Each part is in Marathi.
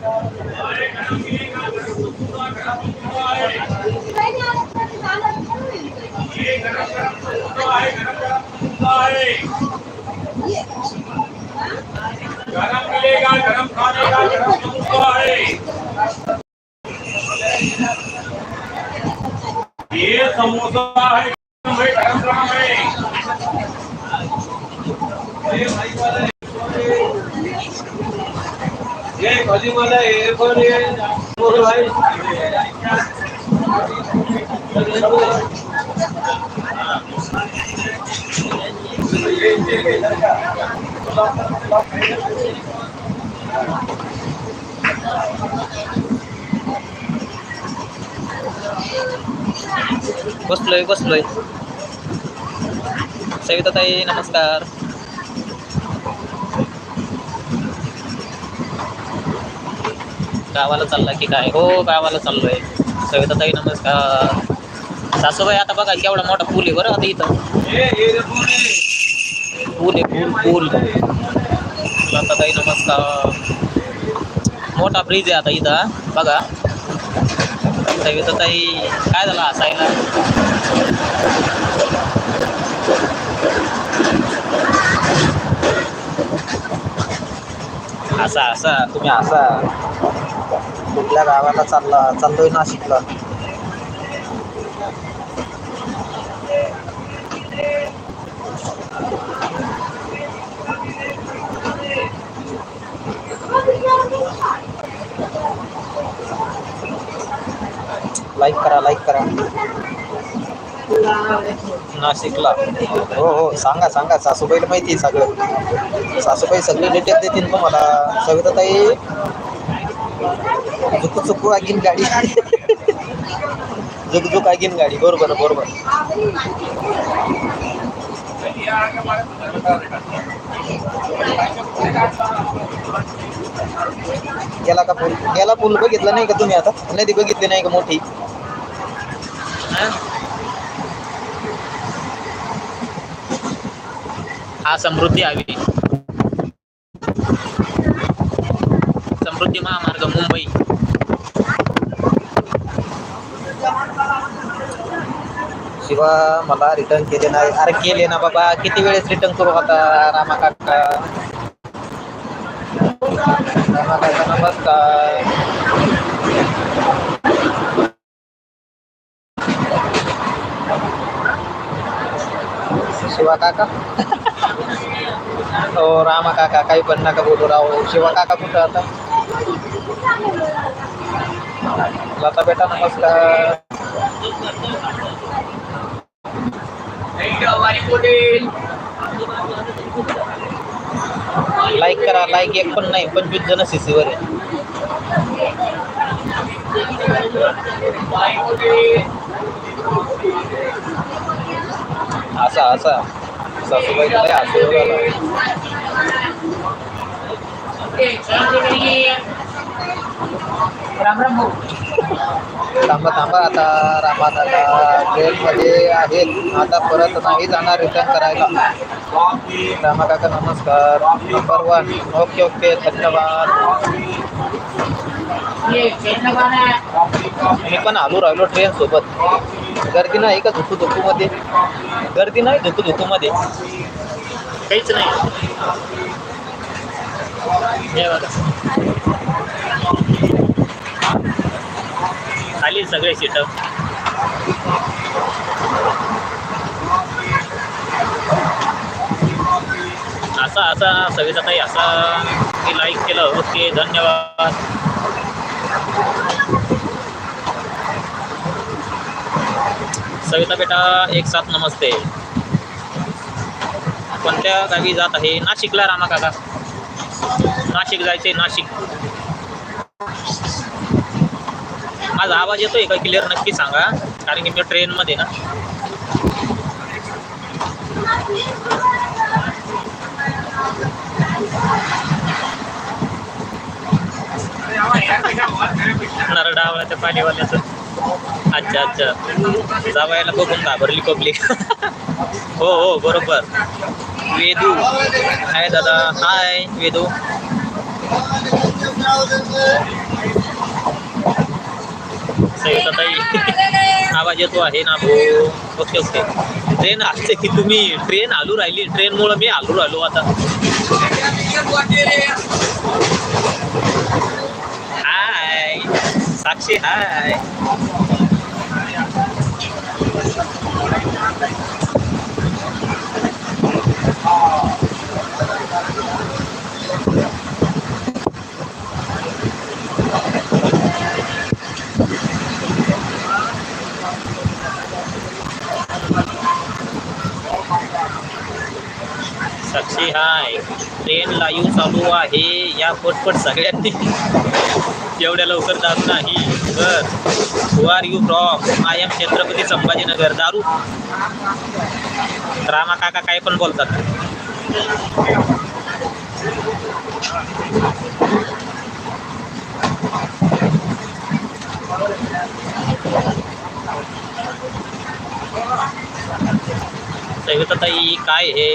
Thank you. बसलोय बसलोय. सविता ताई नमस्कार. गावाला चालला की काय? हो गावाला चाललोय. सविता ताई नमस्कार. सासूबाई आता बघा केवढा मोठा पूल आहे बरं आता इथं. पूल आहे पूल पूल. आता ताई नमस्कार. मोठा ब्रिज आहे आता इथं बघा. सविता ताई काय झालं हसायला असा असा तुम्ही असा. कुठल्या गावाला चालला चाललोय नाशिकला. लाईक करा लाईक करा. नाशिकला. हो हो. सांगा सांगा. सासूबाईला माहिती आहे सगळं. सासूबाई सगळे डिटेल देतील तुम्हाला. सविताताई झुक चुकू आगीन गाडी. झुक झुक आगीन गाडी. बरोबर बरोबर. गेला का पूल? गेला पूल बघितला नाही का तुम्ही आता? नदी बघितली नाही का मोठी? हा समृद्धी हवी समृद्धी महामार्ग मुंबई शिवा मला रिटर्न केले नाही अरे केले ना बाबा किती वेळेस रिटर्न करू आता रामा काका रामा काका नमस्कार शिवा काका हो रामा काका काही पण नका बोलू राव. शिवा काका कुठं आता? लता बेटा नमस्कार. लाईक करा लाईक एक पण नाही पंचवीस जण सीसीवर आहे. असा असा. सासूबाई. थांबा थांबा आता रामा दादा ट्रेनमध्ये आहेत. आता परत नाही जाणार रिटर्न करायला. रामा काका नमस्कार. नंबर वन ओके ओके धन्यवाद. मी पण आलो राहिलो ट्रेन सोबत. गर्दी नाही का धुकू धुतूमध्ये गर्दी नाही धुकू धुकूमध्ये काहीच नाही. खाली सगळे सीट. असा असा सविता ताई असा मी लाईक केलं. ओके धन्यवाद. सविता बेटा एक साथ नमस्ते. कोणत्या गावी जात आहे? नाशिकला रामा काका. नाशिक जायचे नाशिक. माझा आवाज येतोय का? क्लिअर नक्की सांगा. कारण की मी ट्रेनमध्ये ना. नरडावळ्या त्या पाणीवाल्याचं अच्छा अच्छा. जावायला बघून घाबरली पब्लिक हो हो बरोबर. वेदू. हाय दादा. हाय वेदू. सविताताई आवाज येतो आहे ना भाऊ? Okay okay. ट्रेन असते की तुम्ही ट्रेन आलू राहिली. ट्रेनमुळं मी आलू राहिलो आता. हाय. साक्षी हाय. साक्षी हाय. ट्रेन लाईव्ह चालू आहे. या पटपट सगळ्यांनी. एवढ्या लवकर जात नाही. बर who are you from I am Chhatrapati Sambhajinagar. दारू. रामा काका काय पण बोलतात. सविताताई काय हे?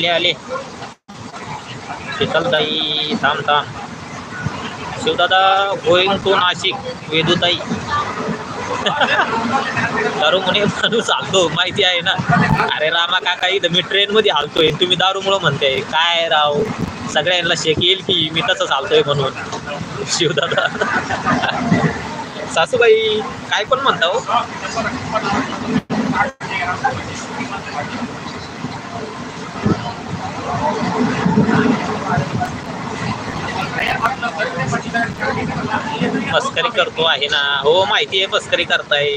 आले आले. शीतलताई थांब थांब शिवदादा गोईंग टू नाशिक वेदूताई. दारू म्हणे माणूस चालतो माहिती आहे ना. अरे रामा काका इथं मी ट्रेनमध्ये हलतोय तुम्ही दारूमुळं म्हणताय. काय राव? सगळ्यांना शेक येईल की मी तसंच चालतोय म्हणून. शिवदादा. सासूबाई काय पण म्हणता हो. मस्करी करतो आहे ना. हो माहिती आहे मस्करी करताय.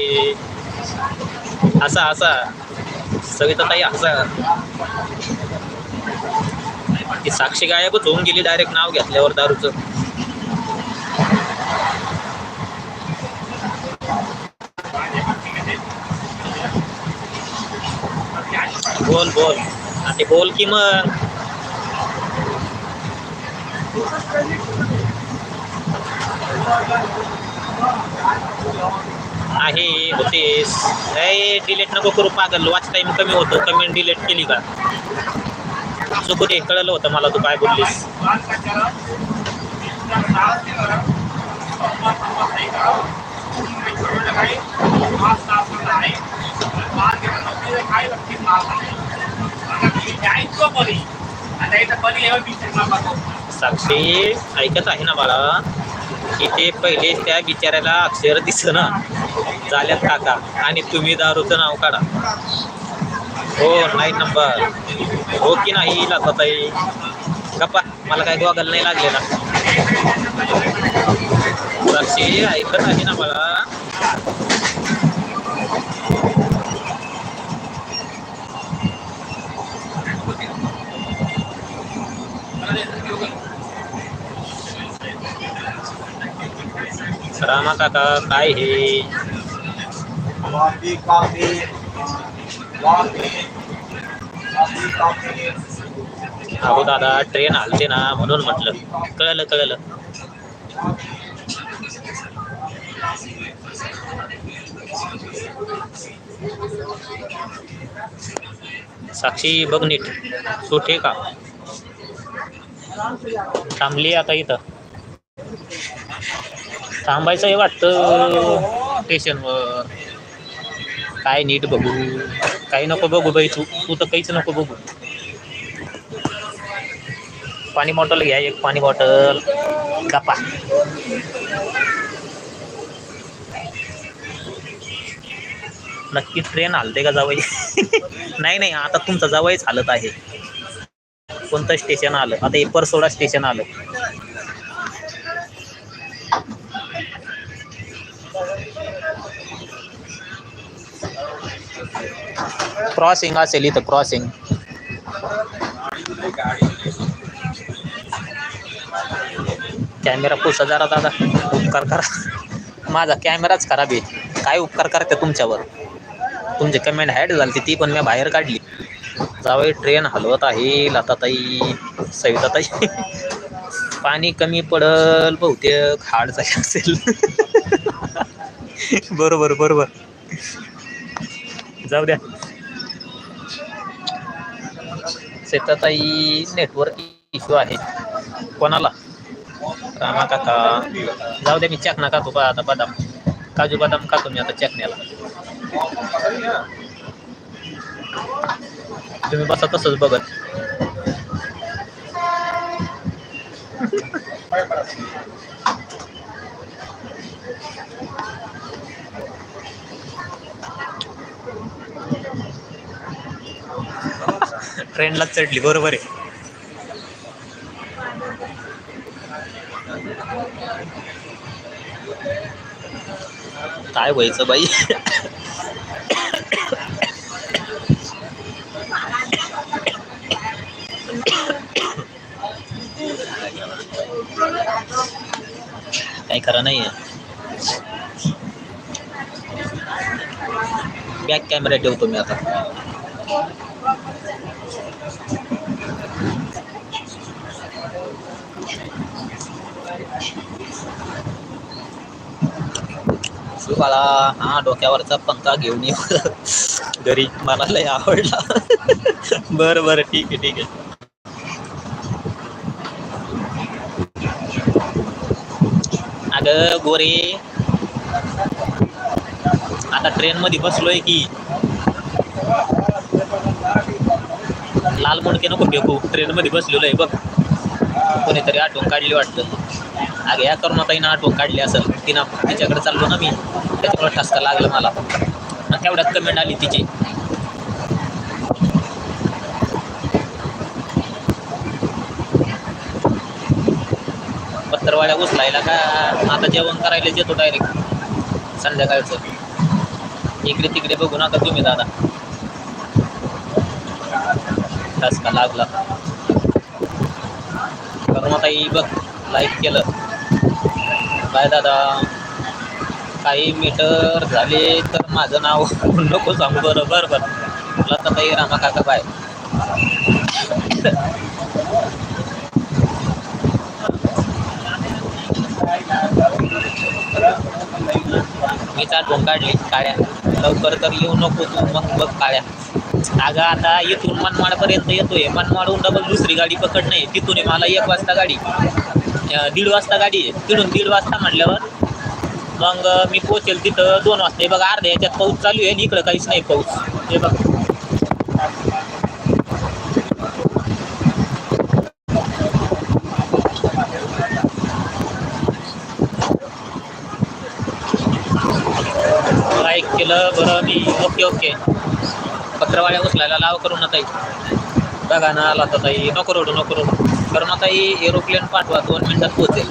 असा असा सविता ताई असा ती साक्षी गायबच होऊन गेली डायरेक्ट नाव घेतल्यावर दारूचं. बोल बोल. आणि बोल की मग. आहे होतेस ए डिलेट नको करू पागल. वाच टाइम कमी होतो. कमेंट डिलेट केली का? चुकू दे कळलं होतं मला तू काय बोललीस. साक्षी ऐकत आहे ना मला की ते पहिले त्या बिचाऱ्याला अक्षर दिसना झाल्यात काका. आणि तुम्ही दारूचं नाव काढा. हो नाही नंबर. हो की नाही ताई गप्पा. मला काही गोगल नाही लागलेला साक्षी ऐकत आहे ना मला रामा काका काय हे? अहो दादा ट्रेन हलते ना म्हणून म्हटलं. कळलं कळलं. साक्षी बघ नीट. सुटे का? थांबली आता इथं. थांबायचं हे वाटतं. स्टेशनवर काय नीट बघू. काही नको बघू बाई तू तू तर काहीच नको बघू. पाणी बॉटल घ्या एक पाणी बॉटल गप्पा. नक्की ट्रेन हलते का जावई? नाही नाही आता तुमचं जावईच हालत आहे. कोणतं स्टेशन आलं? आता हे परसोडा स्टेशन आलं. क्रॉसिंग असेल इथं क्रॉसिंग कॅमेरा पुसा जरा दादा. उपकार करा. माझा कॅमेराच खराब आहे. काय उपकार करते तुमच्यावर? तुमची कमेंट हॅड झाली ती पण मी बाहेर काढली. जावई ट्रेन हलवत आहे लताताई सविताताई. पाणी कमी पडल बहुतेक हाड असेल. बरोबर बरोबर. जाऊ द्या. शेताताई नेटवर्क इश्यू आहे. कोणाला? रामा काका. जाऊ दे मी चकना खातो बा आता बदाम. काजू बदाम काकू मी आता चकण्याला तुम्ही बसा तसंच बघत. ट्रेनला चढली बरोबर आहे. काय व्हायचं बाई? काही खरं नाहीये. बॅक कॅमेरा ठेवतो मी आता. शिवाला हा डोक्यावरचा पंखा घेऊन येऊ घरी मला लय आवडला. बरं बरं ठीक आहे ठीक आहे. अगं गोरे. आता ट्रेन मध्ये बसलोय की. लाल मुंडके नको फेकू. ट्रेन मध्ये बसलेलो आहे बघ. कोणीतरी आठवण काढली वाटतं. अगं या करुणाताईनं आठवण काढली असेल तिनं तिच्याकडे चाललो ना मी त्याच्यामुळे ठसका लागला मला. आणि तेवढ्यात कमेंट आली तिची. पत्तरवाड्या उचलायला का? आता जेवण करायला येतो डायरेक्ट संध्याकाळचं. इकडे तिकडे बघू नका तुम्ही दादा. ठसका लागला. कर्मताई बघ लाईक केलं. काय दादा? काही मीटर झाले तर माझं नाव नको सांगू बरं बरं बरं. तुला तर काही रामा काका बाय. मी आठवण काढली काळ्या लवकर तर येऊ नको तू मग बघ काळ्या. अगं आता इथून मनमाडपर्यंत येतोय. मनमाडहून डबल दुसरी गाडी पकड नाही तिथून आहे मला एक वाजता गाडी. दीड वाजता गाडी आहे. तिथून दीड वाजता म्हटल्यावर मग मी पोचेल तिथं दोन वाजता. हे बघा अर्ध्या याच्यात पाऊस चालू आहे आणि इकडं काहीच नाही पाऊस. हे बघ. केलं बरं मी ओके ओके. पत्रवाळ्या उचलायला लाव करू ना ताई. बघा ना आला तर ताई. नको रोडू नको रोडू. करू ना ताई एरोप्लेन पाठवा दोन मिनिटात पोहोचेल.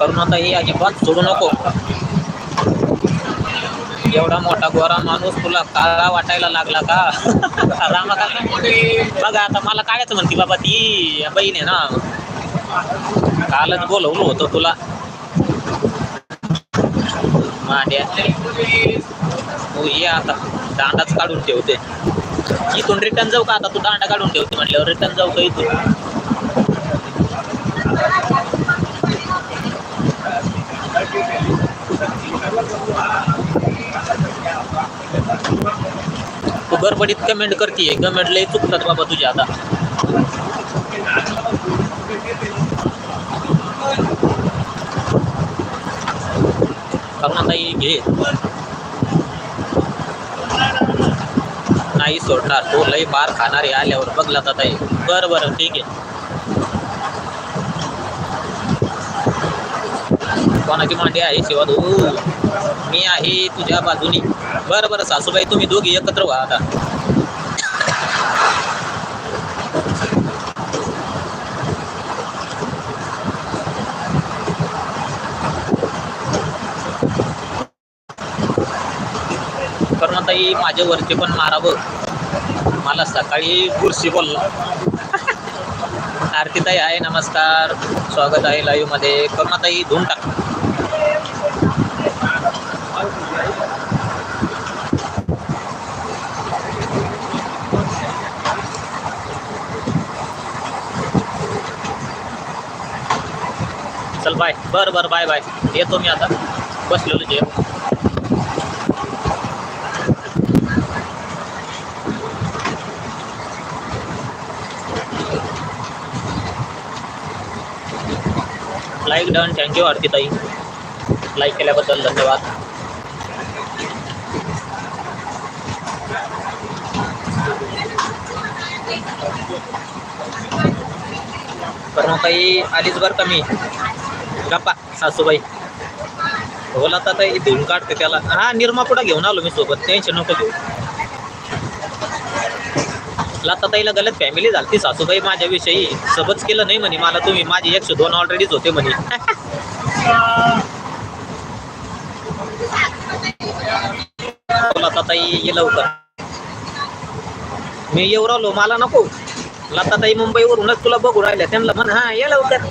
करुणाताई अजिबात सोडू नको. एवढा मोठा गोरा माणूस तुला काळा वाटायला लागला का? रामा बघा आता मला कायच म्हणते बाबा ती बहीण आहे ना. कालच बोलवलं होतं तुला. माड्या. तू ये आता दांडाच काढून ठेवते. इथून रिटर्न जाऊ का आता? तू दांडा काढून ठेवते म्हटल्यावर रिटर्न जाऊ का इथून? गडबडीत कमेंट करते कमेंट लय चुकतात बाबा तुझ्या आता. ताई घे. नाही सोडणार. तो लय बार खाणार आहे आल्यावर. बघला ताई. बरं बरं. ठीक आहे. कोणाची मांडी आहे शिवा तू मी आहे तुझ्या बाजूनी. बरं बरं सासूबाई तुम्ही दोघी एकत्र व्हा आता. कर्मताई माझ्या वरचे पण मारावं. मला सकाळी बुरशी बोलला. आरतीताई आहे नमस्कार. स्वागत आहे लाईव्हमध्ये. करुणाताई धुवून टाक बाय बरं बरं बाय बाय. येतो मी आता. बसलेलो जे. लाईक डन थँक्यू आरती ताई. लाईक केल्याबद्दल धन्यवाद. पण काही आलीच बरं कमी गप्पा सासूबाई. बोला आता ताई धुवून काढते त्याला? हा निर्मापुडा घेऊन आलो मी सोबत. टेन्शन नको घेऊ. लताताईला गलत फॅमिली झाली ती सासूबाई माझ्याविषयी. सबच केलं नाही म्हणे मला तुम्ही. माझे एकशे दोन ऑलरेडीच होते म्हणे. बोला ये लवकर. मी येऊ राहिलो मला नको. लताताई मुंबईवरूनच तुला बघू राहिल्या. त्यांना म्हण हा ये लवकर.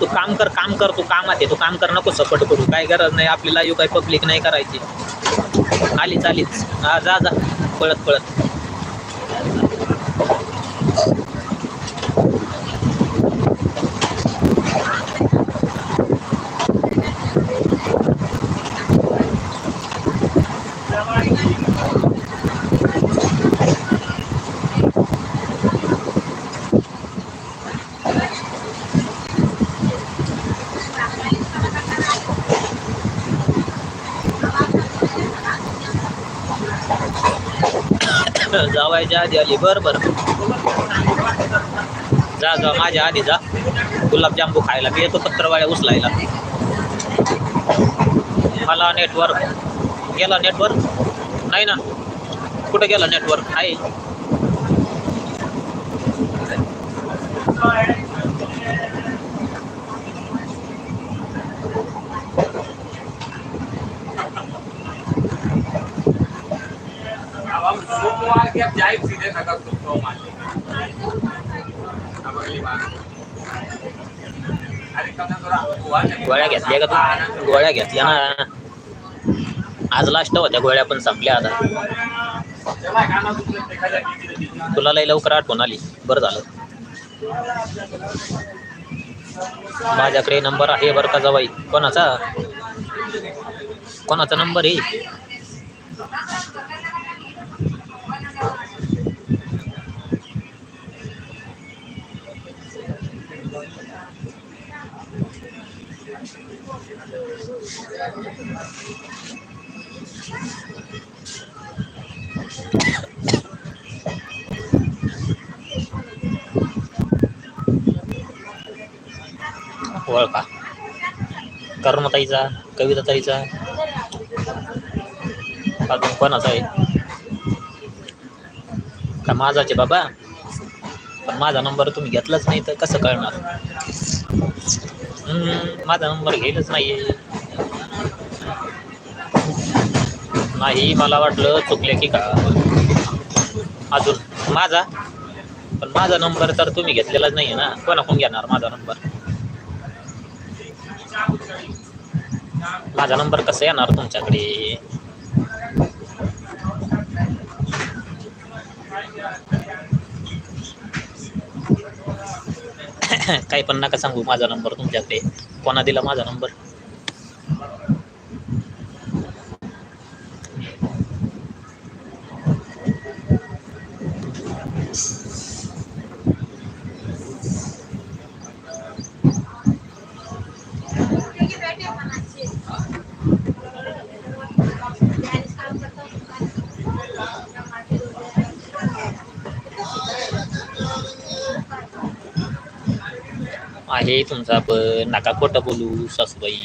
तू काम कर काम कर तू कामात आहे. तू काम कर नको सपोर्ट करू. काय गरज नाही आपली लाईव्ह काय पब्लिक नाही करायची. आलीच आलीच हा जा जा. पळत पळत. जावायच्या आधी आली. बरं बरं. जा जा माझ्या आधी जा. गुलाबजांबू खायला. मी येतो पत्रवाळ्या उचलायला. मला नेटवर्क गेला नेटवर्क नाही ना. कुठं गेला नेटवर्क आहे. सोमवार के अब जाए सीधे नगर तो अब अगली बार। थोड़ा हुआ नहीं। गोळ्या घेतल्या का तू? गोळ्या घेतल्या ना? आज लास्ट होत्या गोळ्या पण संपल्या आता. तुला लई लवकर आठवण आली. बरं झालं. माझ्याकडे नंबर आहे बरं का जवाई? कोणाचा? कोणाचा नंबर आहे? ओळखा कर्मताईचा कविताताईचा. अजून कोणाचा आहे? का माझाचे बाबा? पण माझा नंबर तुम्ही घेतलाच नाही तर कसं कळणार? माझा नंबर घेतच नाहीये. नाही मला वाटलं चुकले की का? अजून माझा? पण माझा नंबर तर तुम्ही घेतलेलाच नाही ना. कोणाकडून घेणार माझा नंबर? माझा नंबर कसा येणार तुमच्याकडे? काही पण नका सांगू. माझा नंबर तुमच्याकडे कोणा दिला माझा नंबर आहे तुमचा पण नका खोटं बोलू सासूबाई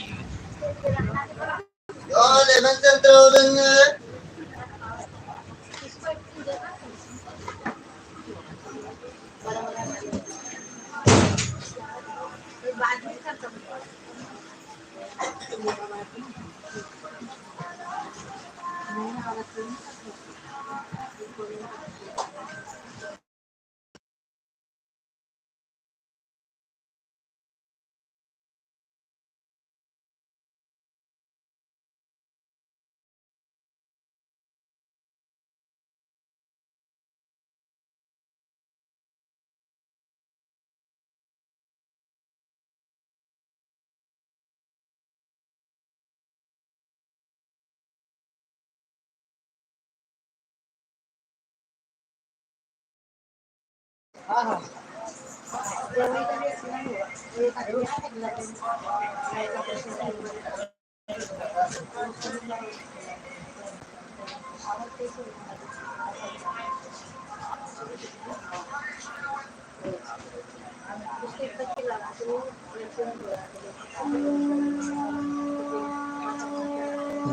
हा हा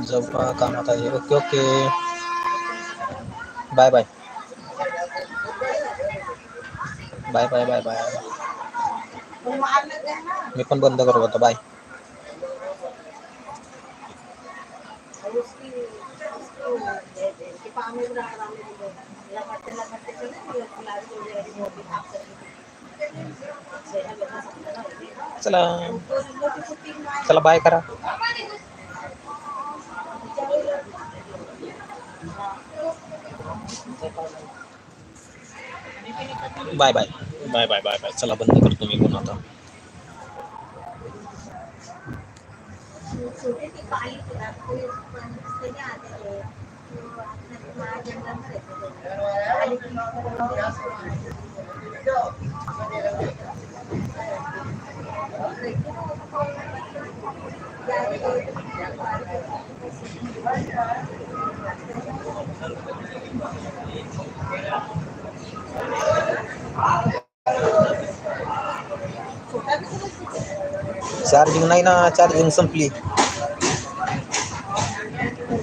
जवळ कामात आहे okay okay bye bye bye bye bye bye मी पण बंद करत होतो बाय चला चला बाय करा bye bye bye bye bye bye चला बंद करतो मी पण आता. चार्जिंग नाही ना चार्जिंग संपली.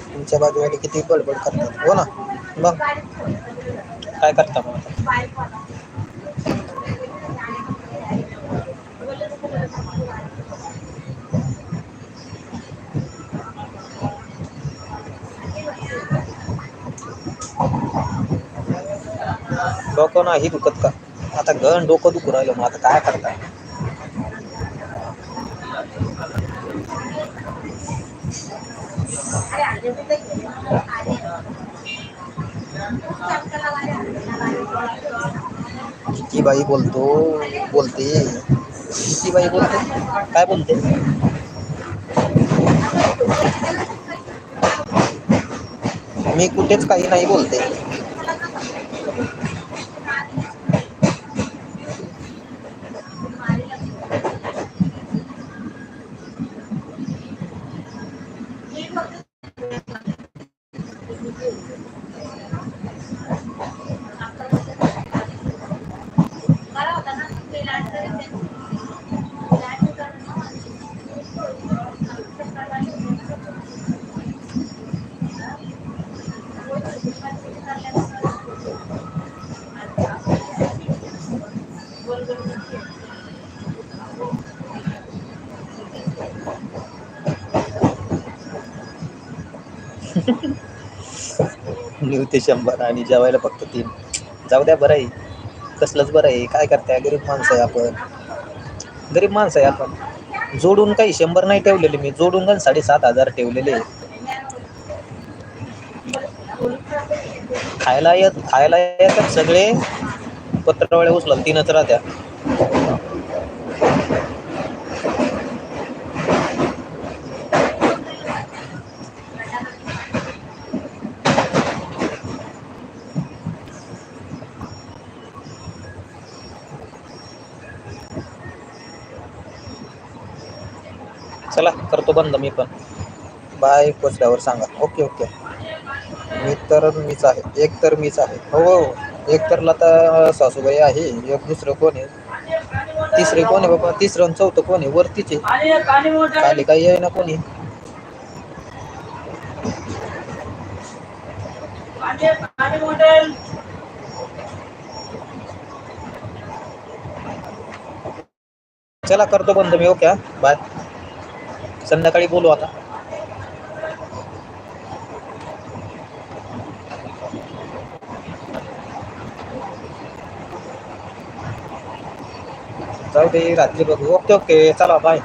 तुमच्या बाजूवाले किती बडबड करतात. हो ना मग? काय करता मग डोकं नाही दुखत का? आता गण डोकं दुखू राहिलं मग आता काय करता किती बाई बोलतो बोलते. किती बाई बोलते? काय बोलते? मी कुठेच काही नाही बोलते. न्यू ते शंभर आणि जेवायला फक्त तीन. जाऊ द्या बरं आहे. कसलंच बरं आहे. काय करताय? गरीब माणसं आहे आपण. गरीब माणसं आहे आपण. जोडून काही शंभर नाही ठेवलेले मी. जोडून पण साडेसात हजार ठेवलेले खायला येत खायला येतात सगळे. पत्रावळ्या उचलून तीनच राहत्या चला करतो बंद मी पण. बाय पोचल्यावर सांगा. Okay okay. मी तर मीच आहे. एक तर मीच आहे. हो हो, हो. एक तर लता सासूबाई आहे. एक दुसरं कोण आहे? तिसरे कोण आहे बाबा? तिसरं आणि चौथं कोण आहे? वरतीचे खाली काही आहे ना कोणी? चला करतो बंद मी. Okay bye. संध्याकाळी बोलू आता. जाऊ दे रात्री बघू. ओके ओके चला बाय